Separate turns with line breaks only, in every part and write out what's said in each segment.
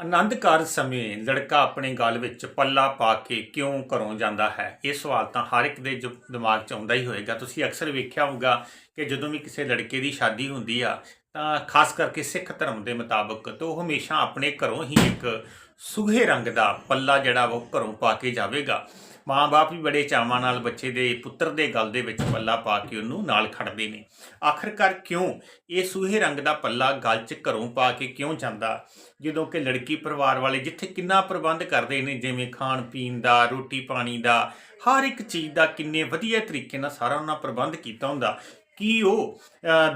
ਆਨੰਦ ਕਾਰਜ ਸਮੇਂ ਲੜਕਾ ਆਪਣੇ ਗਲ ਵਿੱਚ ਪੱਲਾ ਪਾ ਕੇ ਕਿਉਂ ਘਰੋਂ ਜਾਂਦਾ ਹੈ? ਇਹ ਸਵਾਲ ਤਾਂ ਹਰ ਇੱਕ ਦੇ ਜੋ, ਦਿਮਾਗ 'ਚ ਆਉਂਦਾ ਹੀ ਹੋਏਗਾ। ਤੁਸੀਂ ਅਕਸਰ ਵੇਖਿਆ ਹੋਊਗਾ ਕਿ ਜਦੋਂ ਵੀ ਕਿਸੇ ਲੜਕੇ ਦੀ ਸ਼ਾਦੀ ਹੁੰਦੀ ਆ, ਤਾਂ ਖਾਸ ਕਰਕੇ ਸਿੱਖ ਧਰਮ ਦੇ ਮੁਤਾਬਕ ਤਾਂ ਉਹ ਹਮੇਸ਼ਾ ਆਪਣੇ ਘਰੋਂ ਹੀ ਇੱਕ ਸੁਘੇ ਰੰਗ ਦਾ ਪੱਲਾ ਜਿਹੜਾ ਵਾ ਉਹ ਘਰੋਂ ਪਾ ਕੇ ਜਾਵੇਗਾ। ਮਾਂ-ਬਾਪ ਵੀ ਬੜੇ ਚਾਵਾਂ ਨਾਲ ਬੱਚੇ ਦੇ, ਪੁੱਤਰ ਦੇ ਗਲ ਦੇ ਵਿੱਚ ਪੱਲਾ ਪਾ ਕੇ ਉਹਨੂੰ ਨਾਲ ਖੜਦੇ ਨੇ। ਆਖਰਕਾਰ ਕਿਉਂ ਇਹ ਸੂਹੇ ਰੰਗ ਦਾ ਪੱਲਾ ਗਲ 'ਚ ਘਰੋਂ ਪਾ ਕੇ ਕਿਉਂ ਜਾਂਦਾ? ਜਦੋਂ ਕਿ ਲੜਕੀ ਪਰਿਵਾਰ ਵਾਲੇ ਜਿੱਥੇ ਕਿੰਨਾ ਪ੍ਰਬੰਧ ਕਰਦੇ ਨੇ, ਜਿਵੇਂ ਖਾਣ ਪੀਣ ਦਾ ਰੋਟੀ ਪਾਣੀ ਦਾ, ਹਰ ਇੱਕ ਚੀਜ਼ ਦਾ ਕਿੰਨੇ ਵਧੀਆ ਤਰੀਕੇ ਨਾਲ ਸਾਰਾ ਉਹਨਾਂ ਪ੍ਰਬੰਧ ਕੀਤਾ ਹੁੰਦਾ। ਕੀ ਉਹ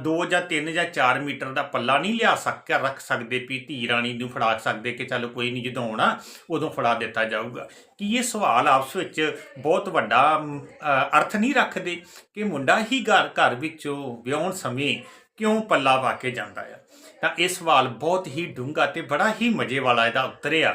2 ਜਾਂ 3 ਜਾਂ 4 ਮੀਟਰ ਦਾ ਪੱਲਾ ਨਹੀਂ ਲਿਆ ਸਕ ਰੱਖ ਸਕਦੇ ਵੀ ਧੀ ਰਾਣੀ ਨੂੰ ਫੜਾ ਸਕਦੇ ਕਿ ਚੱਲ ਕੋਈ ਨਹੀਂ ਜਦੋਂ ਆਉਣਾ, ਉਦੋਂ ਫੜਾ ਦਿੱਤਾ ਜਾਊਗਾ। ਕੀ ਇਹ ਸਵਾਲ ਆਪਸ ਵਿੱਚ ਬਹੁਤ ਵੱਡਾ ਅਰਥ ਨਹੀਂ ਰੱਖਦੇ ਕਿ ਮੁੰਡਾ ਹੀ ਘਰ ਘਰ ਵਿੱਚੋਂ ਵਿਆਹਣ ਸਮੇਂ ਕਿਉਂ ਪੱਲਾ ਪਾ ਕੇ ਜਾਂਦਾ ਆ? ਤਾਂ ਇਹ ਸਵਾਲ ਬਹੁਤ ਹੀ ਡੂੰਘਾ ਤੇ ਬੜਾ ਹੀ ਮਜ਼ੇ ਵਾਲਾ ਇਹਦਾ ਉੱਤਰ ਆ।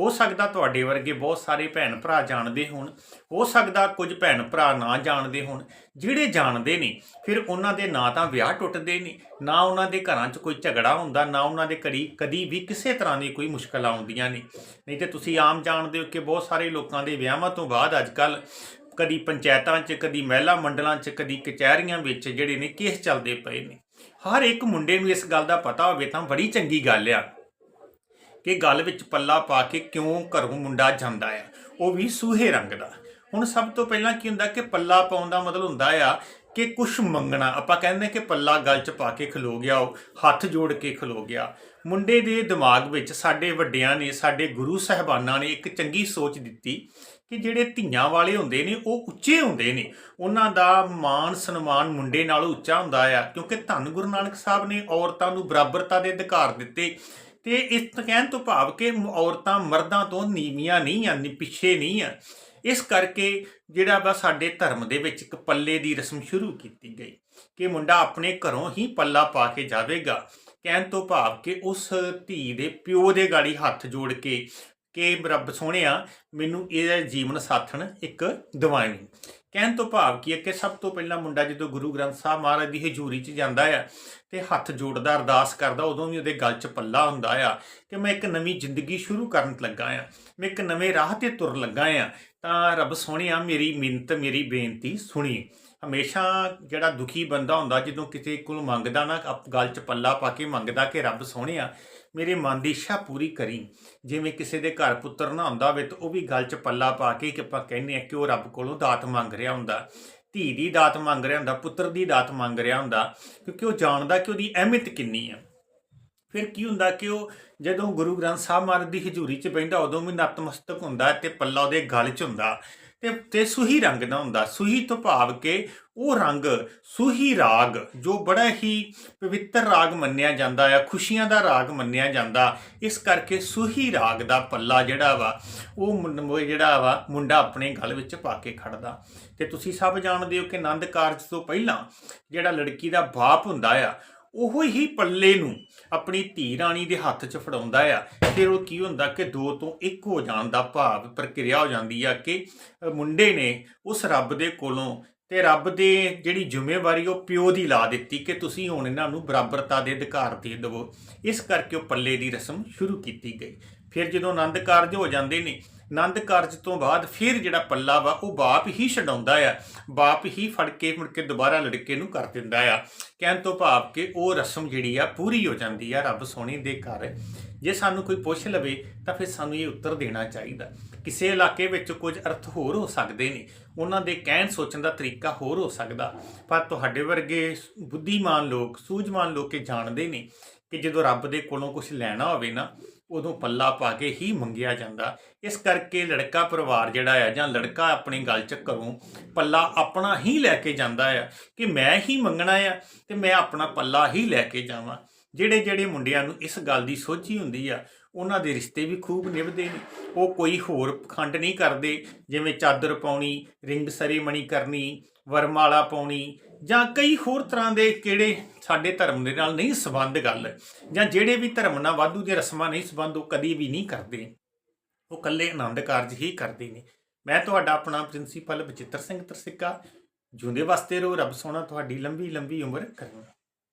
ਹੋ ਸਕਦਾ ਤੁਹਾਡੇ ਵਰਗੇ ਬਹੁਤ ਸਾਰੇ ਭੈਣ ਭਰਾ ਜਾਣਦੇ ਹੋਣ, ਹੋ ਸਕਦਾ ਕੁਝ ਭੈਣ ਭਰਾ ਨਾ ਜਾਣਦੇ ਹੋਣ, ਜਿਹੜੇ ਜਾਣਦੇ ਨੇ, ਫਿਰ ਉਹਨਾਂ ਦੇ ਨਾ ਤਾਂ ਵਿਆਹ ਟੁੱਟਦੇ ਨੇ, ਨਾ ਉਹਨਾਂ ਦੇ ਘਰਾਂ 'ਚ ਕੋਈ ਝਗੜਾ ਹੁੰਦਾ, ਨਾ ਉਹਨਾਂ ਦੇ ਕੜੀ ਕਦੀ ਵੀ ਕਿਸੇ ਤਰ੍ਹਾਂ ਦੀ ਕੋਈ ਮੁਸ਼ਕਲ ਆਉਂਦੀਆਂ ਨੇ। ਨਹੀਂ ਤੇ ਤੁਸੀਂ ਆਮ ਜਾਣਦੇ ਹੋ ਕਿ ਬਹੁਤ ਸਾਰੇ ਲੋਕਾਂ ਦੇ ਵਿਆਹਾਂ ਤੋਂ ਬਾਅਦ ਅੱਜ ਕੱਲ ਕਦੀ ਪੰਚਾਇਤਾਂ 'ਚ, ਕਦੀ ਮਹਿਲਾ ਮੰਡਲਾਂ 'ਚ, ਕਦੀ ਕਚਹਿਰੀਆਂ ਵਿੱਚ ਜਿਹੜੇ ਨੇ ਕੇਸ ਚੱਲਦੇ ਪਏ ਨੇ। ਹਰ ਇੱਕ ਮੁੰਡੇ ਨੂੰ ਇਸ ਗੱਲ ਦਾ ਪਤਾ ਹੋਵੇ ਤਾਂ ਬੜੀ ਚੰਗੀ ਗੱਲ ਆ ਕਿ ਗੱਲ ਵਿੱਚ ਪੱਲਾ ਪਾ ਕੇ ਕਿਉਂ ਘਰੋਂ ਮੁੰਡਾ ਜਾਂਦਾ ਆ। ਉਹ ਵੀ ਸੂਹੇ ਰੰਗ ਦਾ। ਹੁਣ ਸਭ ਤੋਂ ਪਹਿਲਾਂ ਕੀ ਹੁੰਦਾ ਕਿ ਪੱਲਾ ਪਾਉਣ ਦਾ ਮਤਲਬ ਹੁੰਦਾ ਆ ਕਿ ਕੁਝ ਮੰਗਣਾ। ਆਪਾਂ ਕਹਿੰਦੇ ਕਿ ਪੱਲਾ ਗਲ 'ਚ ਪਾ ਕੇ ਖਲੋ ਗਿਆ, ਉਹ ਹੱਥ ਜੋੜ ਕੇ ਖਲੋ ਗਿਆ। ਮੁੰਡੇ ਦੇ ਦਿਮਾਗ ਵਿੱਚ ਸਾਡੇ ਵੱਡਿਆਂ ਨੇ, ਸਾਡੇ ਗੁਰੂ ਸਾਹਿਬਾਨਾਂ ਨੇ ਇੱਕ ਚੰਗੀ ਸੋਚ ਦਿੱਤੀ ਕਿ ਜਿਹੜੇ ਧੀਆਂ ਵਾਲੇ ਹੁੰਦੇ ਨੇ, ਉਹ ਉੱਚੇ ਹੁੰਦੇ ਨੇ। ਉਹਨਾਂ ਦਾ ਮਾਣ ਸਨਮਾਨ ਮੁੰਡੇ ਨਾਲੋਂ ਉੱਚਾ ਹੁੰਦਾ ਆ, ਕਿਉਂਕਿ ਧੰਨ ਗੁਰੂ ਨਾਨਕ ਸਾਹਿਬ ਨੇ ਔਰਤਾਂ ਨੂੰ ਬਰਾਬਰਤਾ ਦੇ ਅਧਿਕਾਰ ਦਿੱਤੇ। ਤੇ ਇਸ ਕਹਿਣ ਤੋਂ ਭਾਵ ਕਿ ਔਰਤਾਂ ਮਰਦਾਂ ਤੋਂ ਨੀਵੀਆਂ ਨਹੀਂ ਆ ਪਿੱਛੇ ਨਹੀਂ ਆ। ਇਸ ਕਰਕੇ ਜਿਹੜਾ ਵਾ ਸਾਡੇ ਧਰਮ ਦੇ ਵਿੱਚ ਇੱਕ ਪੱਲੇ ਦੀ ਰਸਮ ਸ਼ੁਰੂ ਕੀਤੀ ਗਈ ਕਿ ਮੁੰਡਾ ਆਪਣੇ ਘਰੋਂ ਹੀ ਪੱਲਾ ਪਾ ਕੇ ਜਾਵੇਗਾ। ਕਹਿਣ ਤੋਂ ਭਾਵ ਕਿ ਉਸ ਧੀ ਦੇ ਪਿਓ ਦੇ ਗਾੜੀ ਹੱਥ ਜੋੜ ਕੇ ਕਿ ਰੱਬ ਸੋਹਣਿਆ, ਮੈਨੂੰ ਇਹ ਜੀਵਨ ਸਾਥਣ ਇੱਕ ਦਿਵਾਈ ਕਹਿਣ ਤੋਂ ਭਾਵ ਕੀ ਹੈ ਕਿ ਸਭ ਤੋਂ ਪਹਿਲਾਂ ਮੁੰਡਾ ਜਦੋਂ ਗੁਰੂ ਗ੍ਰੰਥ ਸਾਹਿਬ ਮਹਾਰਾਜ ਦੀ ਹਜ਼ੂਰੀ 'ਚ ਜਾਂਦਾ ਆ ਤੇ ਹੱਥ ਜੋੜਦਾ, ਅਰਦਾਸ ਕਰਦਾ, ਉਦੋਂ ਵੀ ਉਹਦੇ ਗਲ 'ਚ ਪੱਲਾ ਹੁੰਦਾ ਆ ਕਿ ਮੈਂ ਇੱਕ ਨਵੀਂ ਜ਼ਿੰਦਗੀ ਸ਼ੁਰੂ ਕਰਨ ਲੱਗਾ ਆ, ਮੈਂ ਇੱਕ ਨਵੇਂ ਰਾਹ ਤੇ ਤੁਰ ਲੱਗਾ ਆ, ਤਾਂ ਰੱਬ ਸੋਹਣਿਆ, ਮੇਰੀ ਮਿੰਤ ਮੇਰੀ ਬੇਨਤੀ ਸੁਣੀ। ਹਮੇਸ਼ਾ ਜਿਹੜਾ ਦੁਖੀ ਬੰਦਾ ਹੁੰਦਾ, ਜਦੋਂ ਕਿਸੇ ਕੋਲ ਮੰਗਦਾ ਨਾ, ਅਪ- ਗਲ 'ਚ ਪੱਲਾ ਪਾ ਕੇ ਮੰਗਦਾ ਕਿ ਰੱਬ ਸੋਹਣਿਆ ਮੇਰੇ ਮਨ ਦੀ ਇੱਛਾ ਪੂਰੀ ਕਰੀ। ਜਿਵੇਂ ਕਿਸੇ ਦੇ ਘਰ ਪੁੱਤਰ ਨਾ ਹੁੰਦਾ ਹੋਵੇ ਤਾਂ ਉਹ ਵੀ ਗੱਲ 'ਚ ਪੱਲਾ ਪਾ ਕੇ ਕਿ ਆਪਾਂ ਕਹਿੰਦੇ ਆ ਕਿ ਉਹ ਰੱਬ ਕੋਲੋਂ ਦਾਤ ਮੰਗ ਰਿਹਾ ਹੁੰਦਾ। ਧੀ ਦੀ ਦਾਤ ਮੰਗ ਰਿਹਾ ਹੁੰਦਾ, ਪੁੱਤਰ ਦੀ ਦਾਤ ਮੰਗ ਰਿਹਾ ਹੁੰਦਾ, ਕਿਉਂਕਿ ਉਹ ਜਾਣਦਾ ਕਿ ਉਹਦੀ ਅਹਿਮੀਅਤ ਕਿੰਨੀ ਹੈ। ਫਿਰ ਕੀ ਹੁੰਦਾ ਕਿ ਉਹ ਜਦੋਂ ਗੁਰੂ ਗ੍ਰੰਥ ਸਾਹਿਬ ਮਹਾਰਾਜ ਦੀ ਹਜ਼ੂਰੀ 'ਚ ਬੈਠਾ ਉਦੋਂ ਵੀ ਨਤਮਸਤਕ ਹੁੰਦਾ ਤੇ ਪੱਲਾ ਉਹਦੇ ਗਲ 'ਚ ਹੁੰਦਾ। ਤੇ ਤੇ ਸੁਹੀ ਰੰਗ ਦਾ ਹੁੰਦਾ। ਸੁਹੀ ਤੋਂ ਭਾਵ ਕੇ ਉਹ ਰੰਗ ਸੁਹੀ ਰਾਗ, ਜੋ ਬੜਾ ਹੀ ਪਵਿੱਤਰ ਰਾਗ ਮੰਨਿਆ ਜਾਂਦਾ ਆ, ਖੁਸ਼ੀਆਂ ਦਾ ਰਾਗ ਮੰਨਿਆ ਜਾਂਦਾ, ਇਸ ਕਰਕੇ ਸੁਹੀ ਰਾਗ ਦਾ ਪੱਲਾ ਜਿਹੜਾ ਵਾ, ਉਹ ਉਹ ਜਿਹੜਾ ਵਾ, ਮੁੰਡਾ ਆਪਣੇ ਗਲ ਵਿੱਚ ਪਾ ਕੇ ਖੜਦਾ। ਤੇ ਤੁਸੀਂ ਸਭ ਜਾਣਦੇ ਹੋ ਕਿ ਆਨੰਦ ਕਾਰਜ ਤੋਂ ਪਹਿਲਾਂ ਜਿਹੜਾ ਲੜਕੀ ਦਾ ਬਾਪ ਹੁੰਦਾ ਆ ਉਹ ਹੀ ਪੱਲੇ ਨੂੰ ਆਪਣੀ ਧੀ ਰਾਣੀ ਦੇ ਹੱਥ 'ਚ ਫੜਾਉਂਦਾ ਆ। ਫਿਰ ਉਹ ਕੀ ਹੁੰਦਾ ਕਿ ਦੋ ਤੋਂ ਇੱਕ ਹੋ ਜਾਣ ਦਾ ਭਾਵ ਪ੍ਰਕਿਰਿਆ ਹੋ ਜਾਂਦੀ ਆ ਕਿ ਮੁੰਡੇ ਨੇ ਉਸ ਰੱਬ ਦੇ ਕੋਲੋਂ ਤੇ ਰੱਬ ਦੇ ਜਿਹੜੀ ਜ਼ਿੰਮੇਵਾਰੀ ਉਹ ਪਿਓ ਦੀ ਲਾ ਦਿੱਤੀ ਕਿ ਤੁਸੀਂ ਹੁਣ ਇਹਨਾਂ ਨੂੰ ਬਰਾਬਰਤਾ ਦੇ ਅਧਿਕਾਰ ਦੇ ਦਿਵੋ। ਇਸ ਕਰਕੇ ਉਹ ਪੱਲੇ ਦੀ ਰਸਮ ਸ਼ੁਰੂ ਕੀਤੀ ਗਈ। ਫਿਰ ਜਦੋਂ ਆਨੰਦ ਕਾਰਜ ਹੋ ਜਾਂਦੇ ਨੇ, ਆਨੰਦ ਕਾਰਜ ਤੋਂ ਬਾਅਦ ਫਿਰ ਜਿਹੜਾ ਪੱਲਾ ਵਾ, ਉਹ ਬਾਪ ਹੀ ਛਡਾਉਂਦਾ ਆ। ਬਾਪ ਹੀ ਫੜ ਕੇ ਮੁੜ ਕੇ ਦੁਬਾਰਾ ਲੜਕੇ ਨੂੰ ਕਰ ਦਿੰਦਾ ਆ। ਕਹਿਣ ਤੋਂ ਭਾਵ ਕਿ ਉਹ ਰਸਮ ਜਿਹੜੀ ਆ, ਪੂਰੀ ਹੋ ਜਾਂਦੀ ਆ ਰੱਬ ਸੋਹਣੇ ਦੇ ਘਰ। ਜੇ ਸਾਨੂੰ ਕੋਈ ਪੁੱਛ ਲਵੇ, ਤਾਂ ਫਿਰ ਸਾਨੂੰ ਇਹ ਉੱਤਰ ਦੇਣਾ ਚਾਹੀਦਾ। ਕਿਸੇ ਇਲਾਕੇ ਵਿੱਚ ਕੁਝ ਅਰਥ ਹੋਰ ਹੋ ਸਕਦੇ ਨੇ। ਉਹਨਾਂ ਦੇ ਕਹਿਣ ਸੋਚਣ ਦਾ ਤਰੀਕਾ ਹੋਰ ਹੋ ਸਕਦਾ। ਪਰ ਤੁਹਾਡੇ ਵਰਗੇ ਬੁੱਧੀਮਾਨ ਲੋਕ, ਸੂਝਵਾਨ ਲੋਕ ਇਹ ਜਾਣਦੇ ਨੇ ਕਿ ਜਦੋਂ ਰੱਬ ਦੇ ਕੋਲੋਂ ਕੁਝ ਲੈਣਾ ਹੋਵੇ ਨਾ ਉਦੋਂ ਪੱਲਾ ਪਾ ਕੇ ਹੀ ਮੰਗਿਆ ਜਾਂਦਾ। ਇਸ ਕਰਕੇ ਲੜਕਾ ਪਰਿਵਾਰ ਜਿਹੜਾ ਆ ਜਾਂ ਲੜਕਾ ਆਪਣੀ ਗੱਲ ਚ ਘਰੋਂ ਪੱਲਾ ਆਪਣਾ ਹੀ ਲੈ ਕੇ ਜਾਂਦਾ ਆ ਕਿ ਮੈਂ ਹੀ ਮੰਗਣਾ ਆ ਤੇ ਮੈਂ ਆਪਣਾ ਪੱਲਾ ਹੀ ਲੈ ਕੇ ਜਾਵਾਂ। ਜਿਹੜੇ ਜਿਹੜੇ ਮੁੰਡਿਆਂ ਨੂੰ ਇਸ ਗੱਲ ਦੀ ਸੋਝੀ ਹੁੰਦੀ ਆ, ਉਹਨਾਂ ਦੇ ਰਿਸ਼ਤੇ ਵੀ ਖੂਬ ਨਿਭਦੇ ਨੇ। ਉਹ ਕੋਈ ਹੋਰ ਖੰਡ ਨਹੀਂ ਕਰਦੇ, ਜਿਵੇਂ ਚਾਦਰ ਪਾਉਣੀ, ਰਿੰਗ ਸੈਰੀਮਨੀ ਕਰਨੀ ਵਰਮਾਲਾ ਪਾਉਣੀ ਜਾਂ ਕਈ ਹੋਰ ਤਰ੍ਹਾਂ ਦੇ ਕਿਹੜੇ ਸਾਡੇ ਧਰਮ ਦੇ ਨਾਲ ਨਹੀਂ ਸੰਬੰਧ ਗੱਲ, ਜਾਂ ਜਿਹੜੇ ਵੀ ਧਰਮ ਨਾਲ ਵਾਧੂ ਦੀਆਂ ਰਸਮਾਂ ਨਹੀਂ ਸੰਬੰਧ, ਉਹ ਕਦੀ ਵੀ ਨਹੀਂ ਕਰਦੇ। ਉਹ ਇਕੱਲੇ ਆਨੰਦ ਕਾਰਜ ਹੀ ਕਰਦੇ ਨੇ। ਮੈਂ ਤੁਹਾਡਾ ਆਪਣਾ ਪ੍ਰਿੰਸੀਪਲ ਬਚਿੱਤਰ ਸਿੰਘ ਤਰਸਿੱਕਾ ਜੁੰਦੇ ਵਾਸਤੇ ਰਹੋ, ਰੱਬ ਸੋਹਣਾ ਤੁਹਾਡੀ ਲੰਬੀ ਲੰਬੀ ਉਮਰ ਕਰਨਾ